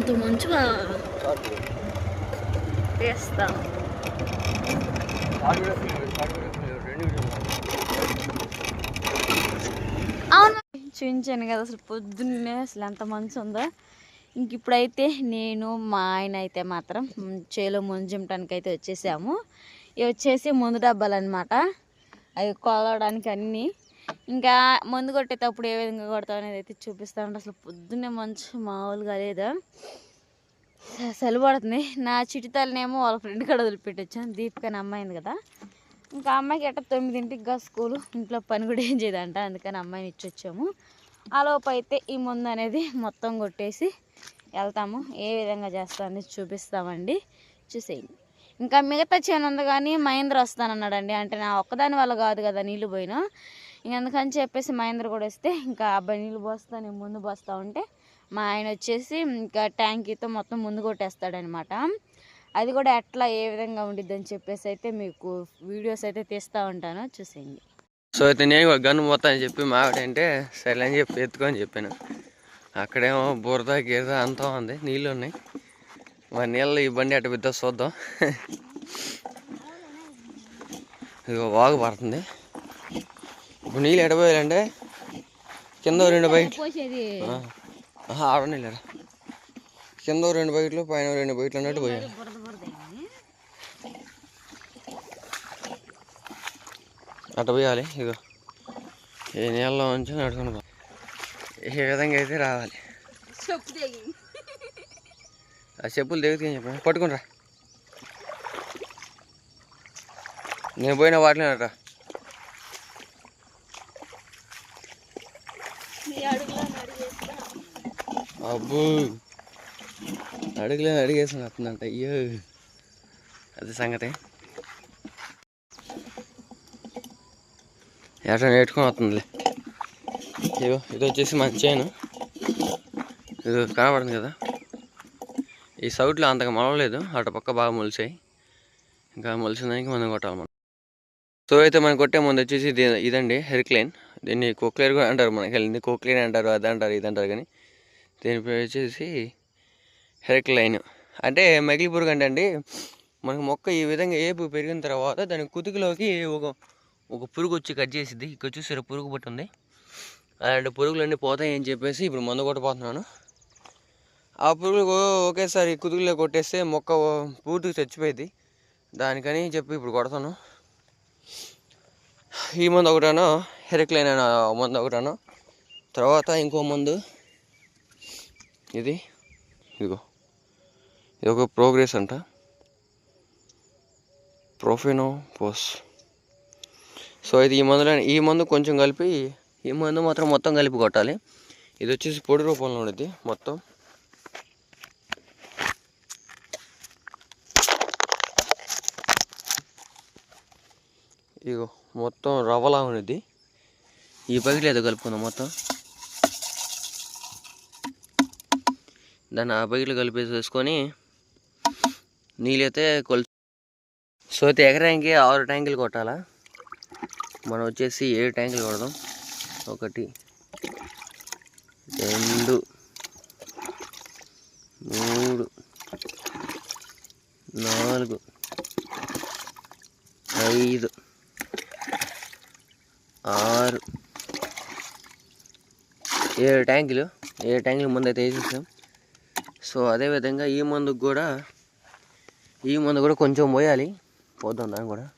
అంత మంచిగా వేస్తాం అవును. చూపించాను కదా అసలు పొద్దున్నే అసలు ఎంత మంచి ఉందో. ఇంక ఇప్పుడైతే నేను మా ఆయన అయితే మాత్రం చేలో ముంజింపడానికి అయితే వచ్చేసాము. ఇవి వచ్చేసి మందు డబ్బాలు అనమాట అవి కొలవడానికి అన్నీ ఇంకా మందు కొట్టేటప్పుడు ఏ విధంగా కొడతాం అనేది అయితే చూపిస్తాను అసలు పొద్దున్నే మంచి మామూలుగా లేదా. చలి పడుతుంది. నా చిటితలనేమో వాళ్ళ ఫ్రెండ్ కూడా వదిలిపెట్టొచ్చాను. దీపికని అమ్మాయింది కదా. ఇంకా అమ్మాయికి ఎట్ట తొమ్మిదింటికి గా స్కూలు. ఇంట్లో పని కూడా ఏం చేయదంట. అందుకని అమ్మాయిని ఇచ్చొచ్చాము. ఆ లోపు అయితే ఈ ముందు అనేది మొత్తం కొట్టేసి వెళ్తాము. ఏ విధంగా చేస్తామని చూపిస్తామండి. చూసేయండి. ఇంకా మిగతా చేను ఉంది కానీ మహేంద్ర వస్తానన్నాడండి. అంటే నా ఒక్కదాని వల్ల కాదు కదా నీళ్ళు పోయినా. ఇంక అందుకని చెప్పేసి మహేంద్ర కూడా వస్తే ఇంకా అబ్బాయి నీళ్ళు పోస్తా నేను ముందు పోస్తా ఉంటే మా ఆయన వచ్చేసి ఇంకా ట్యాంకీతో మొత్తం ముందు కొట్టేస్తాడనమాట. అది కూడా ఎట్లా ఏ విధంగా ఉండిద్ది అని చెప్పేసి అయితే మీకు వీడియోస్ అయితే తీస్తూ ఉంటాను చూసేయండి. సో అయితే నేను గన్ను పోతా అని చెప్పి మా సరే అని చెప్పి ఎత్తుకొని చెప్పాను. అక్కడేమో బురద గిరద అంతా ఉంది నీళ్ళు ఉన్నాయి. మరి నీళ్ళు ఈ బండి అటు బిద్ద చూద్దాం. ఇదిగో వాగు పడుతుంది. ఇప్పుడు నీళ్ళు ఎడబోయాలంటే కింద రెండు బయట ఆడ నీళ్ళు కింద రెండు బయటలు పైన రెండు బయటలు అన్నట్టు పోయాలి. బురద బురద అయింది. అటు పోయాలి ఇగో. ఈ నీళ్ళలో నుంచి నడుచుకుని ఈ విధంగా అయితే రావాలి. ఆ చెప్పులు దిగుతాయని చెప్పాను పట్టుకునిరా నేను పోయిన వాటిలోనట నీ అబ్బో అడుగులే అడిగేసిన వస్తుందంట అయ్యో. అది సంగతి. ఎట్లా నేర్చుకొని వస్తుందిలే. ఇదో ఇది వచ్చేసి మంచిగాను ఇది కనబడుతుంది కదా. ఈ సౌట్లో అంతగా మొలవలేదు. అటు పక్క బాగా మొలిసాయి ఇంకా మొలిసిన దానికి మనం కొట్టాలి మనం. సో అయితే మనం కొట్టే ముందు వచ్చేసి ఇది ఇదండి హెరిక్లైన్. దీన్ని కోక్లేర్ కూడా అంటారు మనకి. వెళ్ళింది కోక్లేన్ అంటారు అది అంటారు ఇది అంటారు కానీ దీని పేరు వచ్చేసి హెరిక్లైన్ అంటే మగిలి పురుగు అంటే అండి మనకు మొక్క ఈ విధంగా ఏపు పెరిగిన తర్వాత దాని కుతుకులోకి ఒక ఒక పురుగు వచ్చి కట్ చేసిద్ది. ఇక్కడ చూసారు పురుగు పట్టుంది అలాంటి పురుగులన్నీ పోతాయి అని చెప్పేసి ఇప్పుడు మందు కొట్టబోతున్నాను. ఆ పురుగులు ఒకేసారి కుతుకులో కొట్టేస్తే మొక్క పూర్తిగా చచ్చిపోయింది దానికని చెప్పి ఇప్పుడు కొడతాను. ఈ మందు ఒకటాను? హెరక్లైన్ అనే మందు ఒకటాను? తర్వాత ఇంకో మందు. ఇది? ఇదిగో. ఇది ఒక ప్రోగ్రెస్ అంట. ప్రోఫెనో పోస్ సో ఇది ఈ మందులో ఈ మందు కొంచెం కలిపి ఈ మందు మాత్రం మొత్తం కలిపి కొట్టాలి. ఇది వచ్చేసి పొడి రూపంలో ఉండేది మొత్తం. ఇగో మొత్తం రవ్వలా ఉండేది ఈ పగిలి ఏదో కలుపుకుందాం మొత్తం. దాన్ని ఆ పగిలి కలిపేసేసుకొని నీళ్ళైతే కొల్ సో అయితే ఎకరానికి ఆరు ట్యాంకులు కొట్టాలా? మనం వచ్చేసి ఏడు ట్యాంకులు కొడదాం. ఒకటి రెండు మూడు నాలుగు ఐదు ఆరు ఏడు ట్యాంకులు. ఏడు ట్యాంకులు ముందైతే వేసేసాం. సో అదేవిధంగా ఈ మందుకు కూడా ఈ మందు కూడా కొంచెం పోయాలి. పోద్దాం దాన్ని కూడా.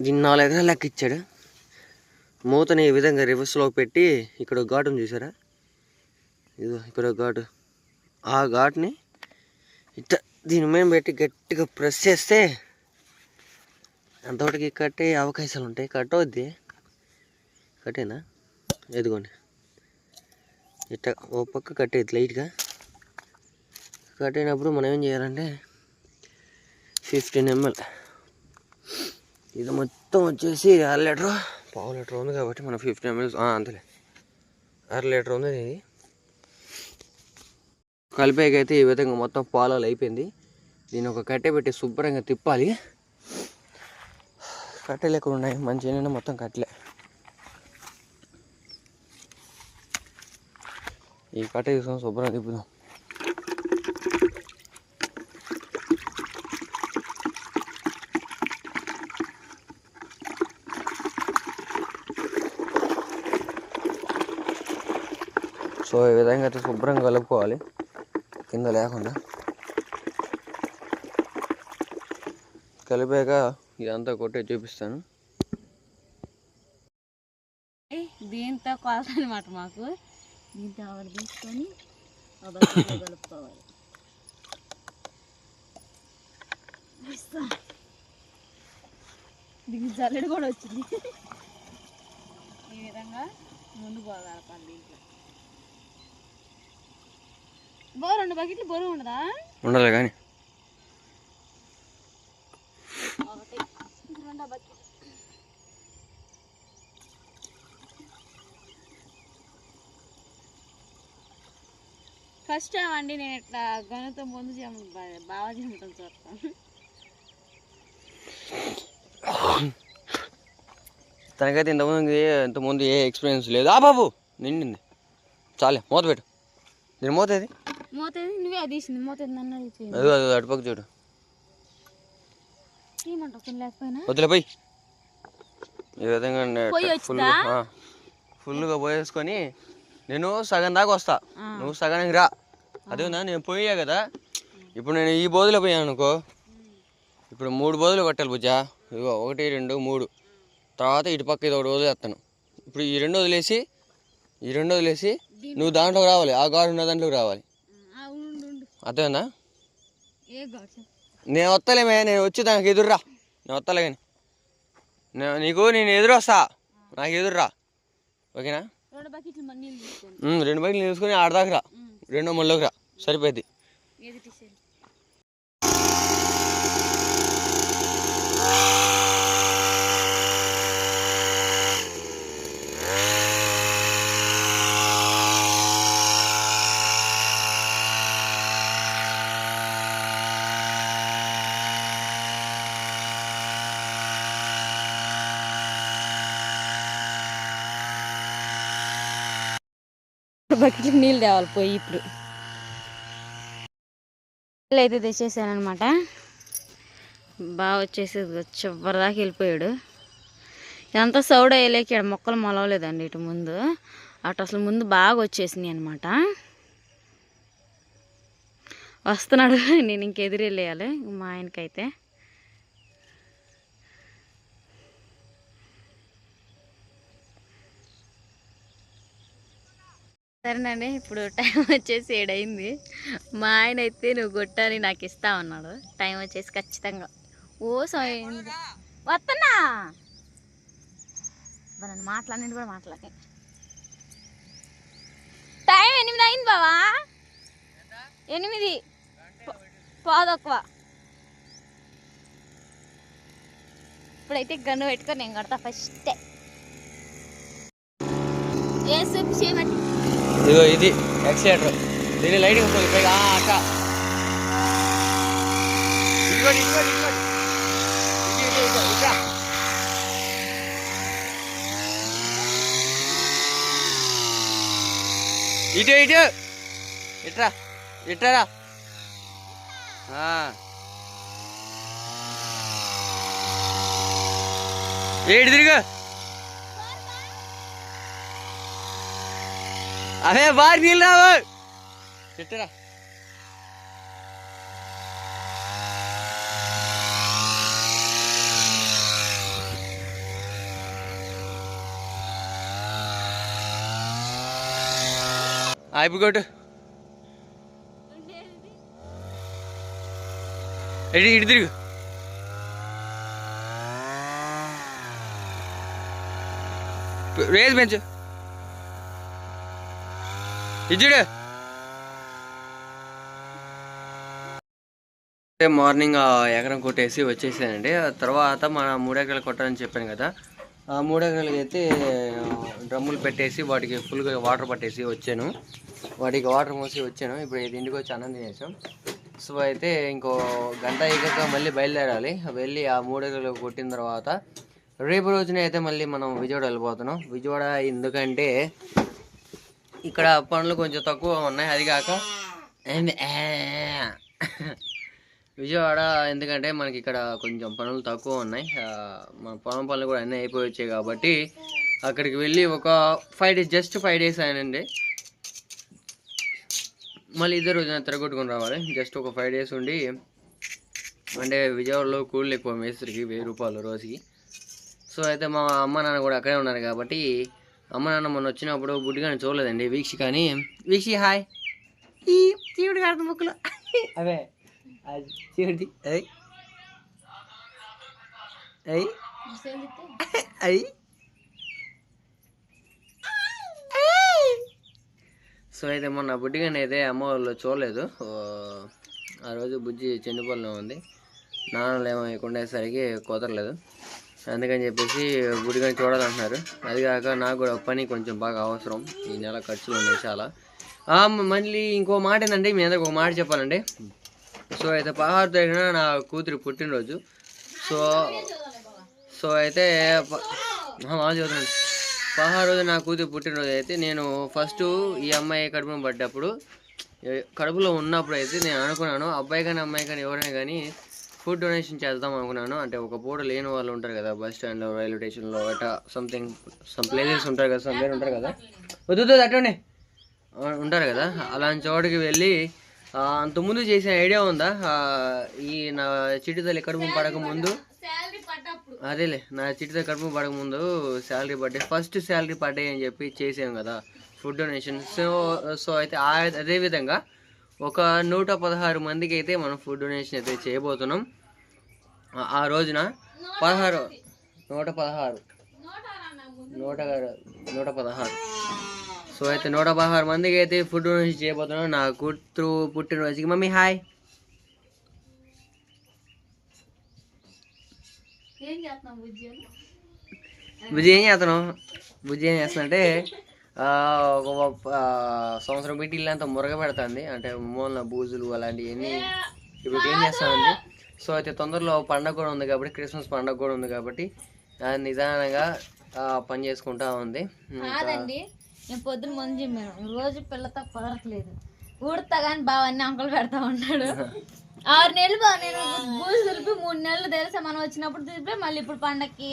దీన్ని నాలుగు ఎకరాలు లెక్క ఇచ్చాడు. మూతని ఈ విధంగా రివర్స్లో పెట్టి ఇక్కడ ఒక ఘాటును చూసారా? ఇదో ఇక్కడ ఒక ఘాటు. ఆ ఘాటుని ఇట్ట దీని మీద పెట్టి గట్టిగా ప్రెస్ చేస్తే అంతవరకు కట్టే అవకాశాలు ఉంటాయి? కట్టవద్ది. కట్టేనా? ఎదుగోండి ఇట్ట ఓ పక్క కట్టేది లైట్గా. కట్టినప్పుడు మనం ఏం చేయాలంటే ఫిఫ్టీన్ ఎంఎల్ ఇది మొత్తం వచ్చేసి అర లీటర్ పావు లీటర్ ఉంది కాబట్టి మనం ఫిఫ్టీన్ ఎంఎల్ అంతలే. అర లీటర్ ఉంది ఇది. కలిపేకైతే ఈ విధంగా మొత్తం పాలాలు అయిపోయింది. దీన్ని ఒక కట్టె పెట్టి శుభ్రంగా తిప్పాలి. కట్టెలు ఎక్కడ ఉన్నాయి మంచి మొత్తం కట్టలే. ఈ కట్ట తీసుకొని శుభ్రంగా తిప్పుదాం సో ఈ విధంగా అయితే శుభ్రంగా కలుపుకోవాలి కింద లేకుండా కలిపాక ఇదంతా కొట్టే చూపిస్తాను దీంతో కొలత అనమాట మాకు దీంతో ఆవిడ తీసుకొని ఆ బకెట్లో కలుపుకోవాలి. దీనికి జల్లెడు కూడా వచ్చింది. ఈ విధంగా ముందు పోగలపాలి దీంట్లో. బో రెండు బకెట్లు బరువు ఉండదా? ఉండాలి కానీ ఒకటి రెండో బకెట్ ఫస్ట్ టైం అండి నేను ఇట్లా గనుతో ముందు బాగా చెమటం చూస్తాను. తనకైతే ఇంతకుముందు ఏ- ఇంతకుముందు ఏ ఎక్స్పీరియన్స్ లేదు. ఆ బాబు నిండింది. చాలే మూత పెట్టు. దీని మూత ఏది? మూత ఏది? నువ్వే అది తీసింది. మూత ఏది? నన్ను అడిగితే అది అది అటుపక్క చూడు. ఏమంటావు? కొన్ని లేకపోయినా? వద్దులే పోయి. ఈ విధంగా ఫుల్గా పోయేసుకొని నేను సగం దాకా వస్తా. నువ్వు సగానికి రా. అదేనా నేను పోయా కదా. ఇప్పుడు నేను ఈ బోధలో పోయాను అనుకో. ఇప్పుడు మూడు బోధలు కొట్టాలి బుజ్జా ఇదిగో ఒకటి రెండు మూడు. తర్వాత ఇటు పక్క ఇది ఒకటి వదిలేస్తాను. ఇప్పుడు ఈ రెండు వదిలేసి ఈ రెండు వదిలేసి నువ్వు దాంట్లోకి రావాలి. ఆ గాడు ఉన్న దాంట్లోకి రావాలి. అదేనా నేను వస్తలేమే నేను వచ్చి దానికి ఎదురురా. నేను వస్తలే కానీ. నేను నీకు నేను ఎదురు వస్తా నాకు ఎదురురా. ఓకేనా? రెండు బకెట్లు తీసుకొని ఆడదాకా రా. రెండో ముళ్ళోకి రా సరిపోద్ది ఏది బకెట్ నీళ్ళు తేవాలి పోయి ఇప్పుడు. నీళ్ళు అయితే తెచ్చేసానమాట బాగా వచ్చేసి చివరిదాకా వెళ్ళిపోయాడు. ఇదంతా సౌడ్ అయ్యలేక ఇక్కడ మొక్కలు మొలవలేదండి ఇటు ముందు. అటు అసలు ముందు బాగా వచ్చేసినాయి అనమాట వస్తున్నాడు నేను ఇంకెదిరెళ్ళేయాలి మా ఆయనకైతే. సరేనండి ఇప్పుడు టైం వచ్చేసి ఏడైంది మా ఆయన అయితే నువ్వు కొట్టాలి నాకు ఇస్తా అన్నాడు. టైం వచ్చేసి ఖచ్చితంగా. ఓ సమయం వస్తున్నా! నన్ను మాట్లాడి కూడా మాట్లాడి టైం ఎనిమిది అయింది బావా. ఎనిమిది. పాదొక్కువ. ఇప్పుడైతే గన్ను పెట్టుకొని నేను కొడతా ఫస్ట్. ఏ సూప్ చేయమని ఇదిగో ఇది ఎక్సిలేటర్ దీని లైటింగ్ ఉంటుంది. పైగా అక్క. ఇదిగోండి ఇదిగోండి ఇదిగోండి. ఇటు, ఇటు, ఇటు, ఇట్రా. ఇటు ఇట్రా ఇట్రా ఏడు తిరిగా. అవే బారి నీళ్ళు రావు. చెట్టరా. అయిపోగొట్టు ఎడి ఇటు తిరుగు. రేజ్ పెంచు ఇచ్చుడు మార్నింగ్ ఆ ఎకరం కొట్టేసి వచ్చేసానండి. ఆ తర్వాత మన మూడెకరాలు కొట్టాలని చెప్పాను కదా. ఆ మూడెకరాలకి అయితే డ్రమ్ములు పెట్టేసి వాటికి ఫుల్గా వాటర్ పట్టేసి వచ్చాను. వాటికి వాటర్ మోసి వచ్చాను. ఇప్పుడు ఇది ఇంటికి వచ్చి అన్నం తినేసాం. సో అయితే ఇంకో గంట ఎగాక మళ్ళీ బయలుదేరాలి. వెళ్ళి ఆ మూడెకరాలు కొట్టిన తర్వాత రేపు రోజున అయితే మళ్ళీ మనం విజయవాడ వెళ్ళిపోతున్నాం. విజయవాడ ఎందుకంటే ఇక్కడ పనులు కొంచెం తక్కువ ఉన్నాయి అది కాక. అండ్ విజయవాడ ఎందుకంటే మనకి ఇక్కడ కొంచెం పనులు తక్కువ ఉన్నాయి. మన పొలం పనులు కూడా అన్నీ అయిపోయి వచ్చాయి కాబట్టి అక్కడికి వెళ్ళి ఒక five days just five days అయినండి. మళ్ళీ ఇదే రోజున తిరగొట్టుకుని రావాలి. జస్ట్ ఒక ఫైవ్ డేస్ ఉండి అంటే విజయవాడలో కూలీలు ఎక్కువ మేస్త్రికి వెయ్యి రూపాయలు రోజుకి. సో అయితే మా అమ్మ నాన్న కూడా అక్కడే ఉన్నారు కాబట్టి అమ్మ నాన్న మొన్న వచ్చినప్పుడు బుడ్డిగాని చూడలేదండి. వీక్షి కానీ వీక్షి హాయ్. ఈ చీవుడు కాదు ముక్కులు. అవే. చీవుడి. అయ్ అయ్ అయ్ సో అయితే మొన్న బుడ్డిగాని అయితే అమ్మ వాళ్ళు చూడలేదు. ఆ రోజు బుజ్జి చెండుపల్లిలో ఉంది. నాన్నలు ఏమో ఉండేసరికి కుదరలేదు. అందుకని చెప్పేసి బుడ్డిగాని చూడాలంటున్నారు. అది కాక నాకు కూడా పని కొంచెం బాగా అవసరం. ఈ నెల ఖర్చులు ఉన్నాయి చాలా. మళ్ళీ ఇంకో మాట ఏంటంటే మీ అందరికి ఒక మాట చెప్పాలండి. సో అయితే పదహారు తారీఖున నా కూతురు పుట్టినరోజు. సో సో అయితే ప- చదువుతున్నాను పదహారు రోజు నా కూతురు పుట్టినరోజు అయితే నేను ఫస్ట్ ఈ అమ్మాయి కడుపున పడ్డప్పుడు కడుపులో ఉన్నప్పుడు అయితే నేను అనుకున్నాను అబ్బాయి కానీ అమ్మాయి కానీ ఎవరైనా కానీ ఫుడ్ డొనేషన్ చేద్దాం అనుకున్నాను. అంటే ఒక పూట లేని వాళ్ళు ఉంటారు కదా బస్ స్టాండ్లో రైల్వే స్టేషన్లో అట్లా సంథింగ్ సమ్ ప్లేసెస్ ఉంటారు కదా సమ్ ఉంటారు కదా. వద్దు ఆ, ఉంటారు కదా. అలాంటి చోటుకి వెళ్ళి అంతకుముందు చేసిన ఐడియా ఉందా? ఈ నా చిట్టి తల్లి కడుపు పడక ముందు? అదేలే నా చిట్టి కడుపు పడక ముందు శాలరీ పడ్డాయి ఫస్ట్ శాలరీ పడ్డాయి అని చెప్పి చేసాం కదా ఫుడ్ డొనేషన్. సో సో అయితే ఆ అదే విధంగా ఒక నూట పదహారు మందికి అయితే మనం ఫుడ్ డొనేషన్ అయితే చేయబోతున్నాం. ఆ- రోజున పదహారు నూట పదహారు. నూట నూట పదహారు. సో అయితే నూట పదహారు మందికి అయితే ఫుడ్ డొనేషన్ చేయబోతున్నాం నా కూతురు పుట్టినరోజుకి మమ్మీ హాయ్. బుజ్జి ఏం చేస్తున్నావు? బుజ్జి ఏం చేస్తున్నంటే ఆ, ఒక సంవత్సరం పెట్టి ఇల్లంతా మురగ పెడుతుంది అంటే మూలన బూజులు అలాంటివన్నీ. ఇప్పుడు ఏం చేస్తామండి సో అయితే తొందరలో పండగ కూడా ఉంది కాబట్టి క్రిస్మస్ పండగ కూడా ఉంది కాబట్టి నిదానంగా పని చేసుకుంటా ఉంది. కాదండి నేను పొద్దున ముందు చెప్పాను రోజు పిల్లతో కుదరట్లేదు. ఊడతా కానీ బావ అన్ని అంకులు పెడతా ఉన్నాడు ఆరు నెలలు బా నేను బూజు దులిపి మూడు నెలలు తెలుసా మనం వచ్చినప్పుడు దులిపి మళ్ళీ ఇప్పుడు పండక్కి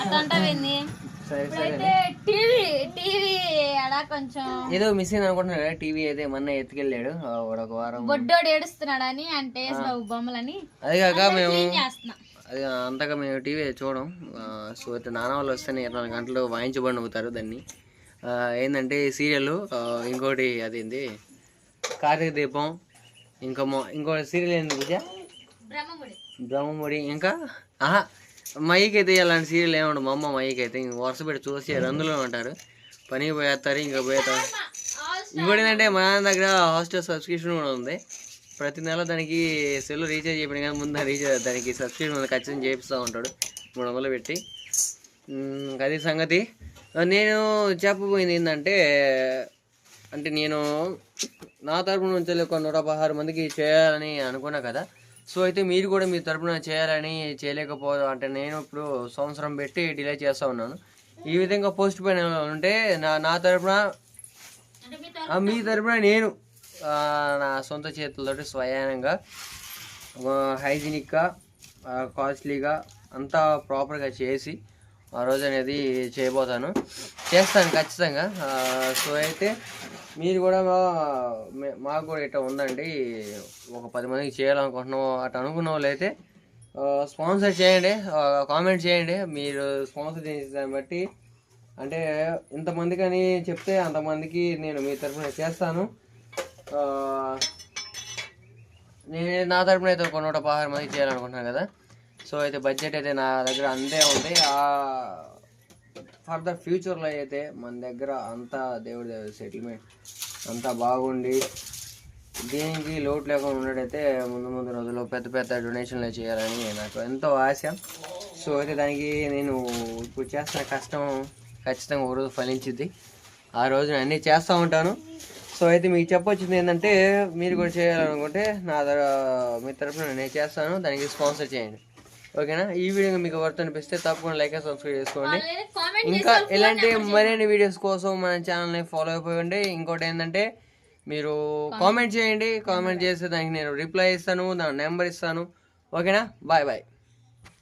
అట్లా అంటావేంది ఇప్పుడైతే టీవీ టీవీ కొంచెం ఏదో మిస్ అయింది అనుకుంటున్నాడు కదా టీవీ అయితే మొన్న ఎత్తుకెళ్ళాడు ఒక వారం బొడ్డోడు ఏడుస్తున్నాడని అంటే బొమ్మలని అది కాక మేము అది అంతగా మేము టీవీ చూడం. సో అయితే నాన్న వాళ్ళు వస్తేనే ఇరవై నాలుగు గంటలు వాయించబడి అవుతారు దాన్ని. ఏంటంటే సీరియల్ ఇంకోటి అదేంది కార్తీక దీపం ఇంకా ఇంకో సీరియల్ ఏంది పూజ? బ్రహ్మముడి. బ్రహ్మముడి ఇంకా? ఆహా మైక్ అయితే ఇలాంటి సీరియల్ ఏమండు మా అమ్మ మైకి అయితే ఇంక వరుస పెట్టి చూసి రందులో ఉంటారు. పనికి పోయేస్తారు ఇంకా పోయేస్తారు ఇంకోటి ఏంటంటే మా నాన్న దగ్గర హాస్టల్ సబ్స్క్రిప్షన్ కూడా ఉంది. ప్రతి నెల దానికి సెల్ రీఛార్జ్ చేయడం కానీ ముందు రీఛార్జ్ దానికి సబ్స్క్రిప్షన్ ఖచ్చితంగా చేపిస్తూ ఉంటాడు. మూడు వందలు పెట్టి. అది సంగతి. నేను చెప్పబోయింది ఏంటంటే అంటే నేను నా తరపు నుంచి ఒక నూట పదహారు మందికి చేయాలని అనుకున్నా కదా. సో అయితే మీరు కూడా మీ తరపున చేయాలని చేయలేకపోదు అంటే నేను ఇప్పుడు సంవత్సరం పెట్టి డిలే చేస్తూ ఉన్నాను. ఈ విధంగా పోస్ట్ పైన ఉంటే నా నా తరపున మీ తరపున నేను నా సొంత చేతులతోటి స్వయానంగా హైజీనిక్గా కాస్ట్లీగా అంతా ప్రాపర్గా చేసి ఆ రోజు అనేది చేయబోతాను. చేస్తాను ఖచ్చితంగా. సో అయితే మీరు కూడా మా- మాకు కూడా ఇట్లా ఉందండి. ఒక పది మందికి చేయాలనుకుంటున్నాం అట్లా అనుకున్న వాళ్ళు అయితే స్పాన్సర్ చేయండి. కామెంట్ చేయండి. మీరు స్పాన్సర్ చేసిన దాన్ని బట్టి అంటే ఇంతమందికి అని చెప్తే అంతమందికి నేను మీ తరఫున చేస్తాను. నేను నా తరపున అయితే ఒక నూట పదహారు మందికి చేయాలనుకుంటున్నాను కదా. సో అయితే బడ్జెట్ అయితే నా దగ్గర అంతే ఉంది. ఫర్దర్ ఫ్యూచర్లో అయితే మన దగ్గర అంతా దేవుడి దేవుడి సెటిల్మెంట్ అంతా బాగుండి. దేనికి లోటు లేకుండా ఉన్నట్టయితే ముందు ముందు రోజుల్లో పెద్ద పెద్ద డొనేషన్లు చేయాలని నాకు ఎంతో ఆశ. సో అయితే దానికి నేను ఇప్పుడు చేస్తున్న కష్టం ఖచ్చితంగా ఒక రోజు ఫలించింది ఆ రోజు అన్నీ చేస్తూ ఉంటాను. సో అయితే మీకు చెప్పొచ్చింది ఏంటంటే మీరు కూడా చేయాలనుకుంటే నా దగ్గర మీ తరఫున నేను చేస్తాను. దానికి స్పాన్సర్ చేయండి. ఓకేనా? ఈ వీడియో మీకు వర్త్ అనిపిస్తే తప్పకుండా లైక్ అండ్ సబ్స్క్రైబ్ చేసుకోండి. ఇంకా ఇలాంటి మరిన్ని వీడియోస్ కోసం మన ఛానల్ని ఫాలో అయిపోయండి ఇంకోటి ఏంటంటే మీరు కామెంట్ చేయండి. కామెంట్ చేస్తే దానికి నేను రిప్లై ఇస్తాను దాని నెంబర్ ఇస్తాను. ఓకేనా? Bye bye